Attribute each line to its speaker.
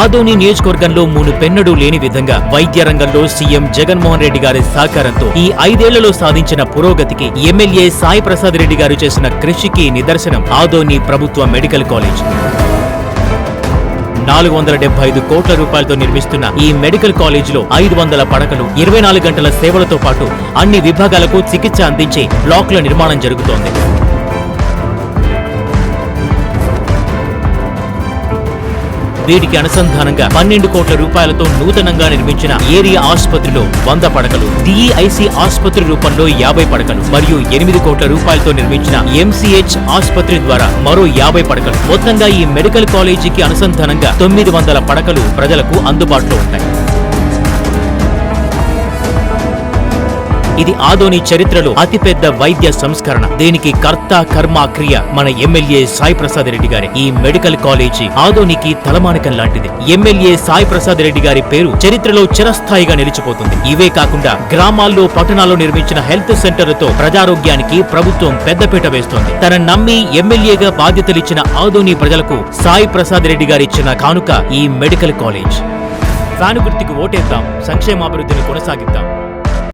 Speaker 1: ఆదోని నియోజకవర్గంలో మూడు పెన్నడూ లేని విధంగా వైద్య రంగంలో సీఎం జగన్మోహన్ రెడ్డి గారి సహకారంతో ఈ ఐదేళ్ళలో సాధించిన పురోగతికి ఎమ్మెల్యే సాయి ప్రసాద్ రెడ్డి గారు చేసిన కృషికి నిదర్శనం ఆదోని ప్రభుత్వ మెడికల్ కాలేజ్. నాలుగు వందల డెబ్బై ఐదు కోట్ల రూపాయలతో నిర్మిస్తున్న ఈ మెడికల్ కాలేజీలో ఐదు వందల పడకలు ఇరవై నాలుగు గంటల సేవలతో పాటు అన్ని విభాగాలకు చికిత్స అందించే బ్లాక్ల నిర్మాణం జరుగుతోంది. వీటికి అనుసంధానంగా పన్నెండు కోట్ల రూపాయలతో నూతనంగా నిర్మించిన ఏరియా ఆసుపత్రిలో వంద పడకలు డిఈఐసి ఆసుపత్రి రూపంలో యాభై పడకలు మరియు ఎనిమిది కోట్ల రూపాయలతో నిర్మించిన ఎంసీహెచ్ ఆసుపత్రి ద్వారా మరో యాభై పడకలు. మొత్తంగా ఈ మెడికల్ కాలేజీకి అనుసంధానంగా తొమ్మిది వందల పడకలు ప్రజలకు అందుబాటులో ఉంటాయి ఇది ఆదోని చరిత్రలో అతిపెద్ద వైద్య సంస్కరణ. దీనికి కర్త కర్మ క్రియ మన ఎమ్మెల్యే సాయి ప్రసాద్ రెడ్డి గారి. ఈ మెడికల్ కాలేజీ ఆదోనికి తలమానికం లాంటిది. ఎమ్మెల్యే సాయి ప్రసాద్ రెడ్డి గారి పేరు చరిత్రలో చిరస్థాయిగా నిలిచిపోతుంది. ఇవే కాకుండా గ్రామాల్లో పట్టణాల్లో నిర్మించిన హెల్త్ సెంటర్లతో ప్రజారోగ్యానికి ప్రభుత్వం పెద్దపీట వేస్తోంది. తన నమ్మి ఎమ్మెల్యేగా బాధ్యతలిచ్చిన ఆదోని ప్రజలకు సాయి ప్రసాద్ రెడ్డి గారి ఇచ్చిన కానుక ఈ మెడికల్ కాలేజ్. ఫ్యాను ఓటేద్దాం. సంక్షేమాభివృద్ధిని కొనసాగిద్దాం.